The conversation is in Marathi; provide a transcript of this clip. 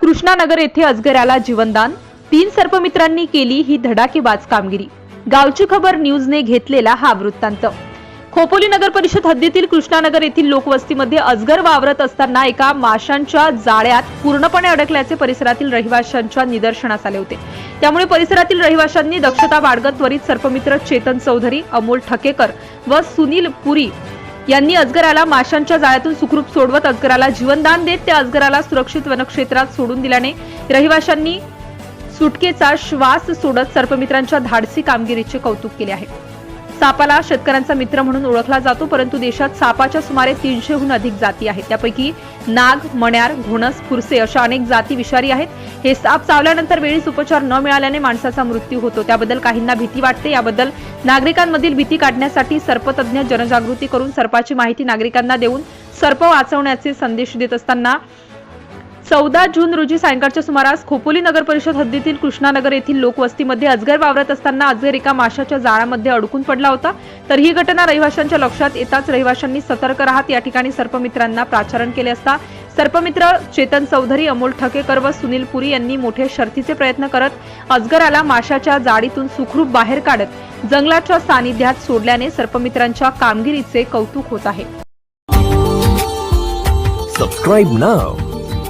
कृष्णानगर येथे अजगराला जीवनदान. तीन सर्पमित्रांनी केली ही धडाकेबाज कामगिरी. गावची खबर न्यूजने घेतलेला हा वृत्तांत. खोपोली नगर परिषद हद्दीतील कृष्णानगर येथील लोकवस्तीमध्ये अजगर वावरत असताना एका माशांच्या जाळ्यात पूर्णपणे अडकल्याचे परिसरातील रहिवाशांच्या निदर्शनास आले होते. त्यामुळे परिसरातील रहिवाशांनी दक्षता बाळगत त्वरित सर्पमित्र चेतन चौधरी अमोल ठकेकर व सुनील पुरी यांनी अजगराला माशांच्या जाळ्यातून सुखरूप सोडवत अजगराला जीवनदान देत त्या अजगराला सुरक्षित वनक्षेत्रात सोडून दिल्याने रहिवाशांनी सुटकेचा श्वास सोडत सर्पमित्रांच्या धाडसी कामगिरीचे कौतुक केले आहे. सापाला शेतकऱ्यांचा मित्र म्हणून ओळखला जातो परंतु देशात सापाच्या सुमारे तीनशेहून अधिक जाती आहेत. त्यापैकी नाग मण्यार घोणस फुरसे अशा अनेक जाती विषारी आहेत. हे साप चावल्यानंतर वेळीच उपचार न मिळाल्याने माणसाचा मृत्यू होतो. त्याबद्दल काहींना भीती वाटते. याबद्दल नागरिकांमधील भीती काढण्यासाठी सर्पतज्ञ जनजागृती करून सर्पाची माहिती नागरिकांना देऊन सर्प वाचवण्याचे संदेश देत असताना चौदा जून रोजी सायंकाळच्या सुमारास खोपोली नगर परिषद हद्दीतील कृष्णानगर येथील लोकवस्तीमध्ये अजगर वावरत असताना अजगर एका माशाच्या जाळ्यामध्ये अडकून पडला होता. तर ही घटना रहिवाशांच्या लक्षात येताच रहिवाशांनी सतर्क राहत या ठिकाणी सर्पमित्रांना प्राचारण केले असता सर्पमित्र चेतन चौधरी अमोल ठकेकर व सुनील पुरी यांनी मोठे शर्थीचे प्रयत्न करत अजगराला माशाच्या जाळीतून सुखरूप बाहेर काढत जंगलाच्या सानिध्यात सोडल्याने सर्पमित्रांच्या कामगिरीचे कौतुक होत आहे.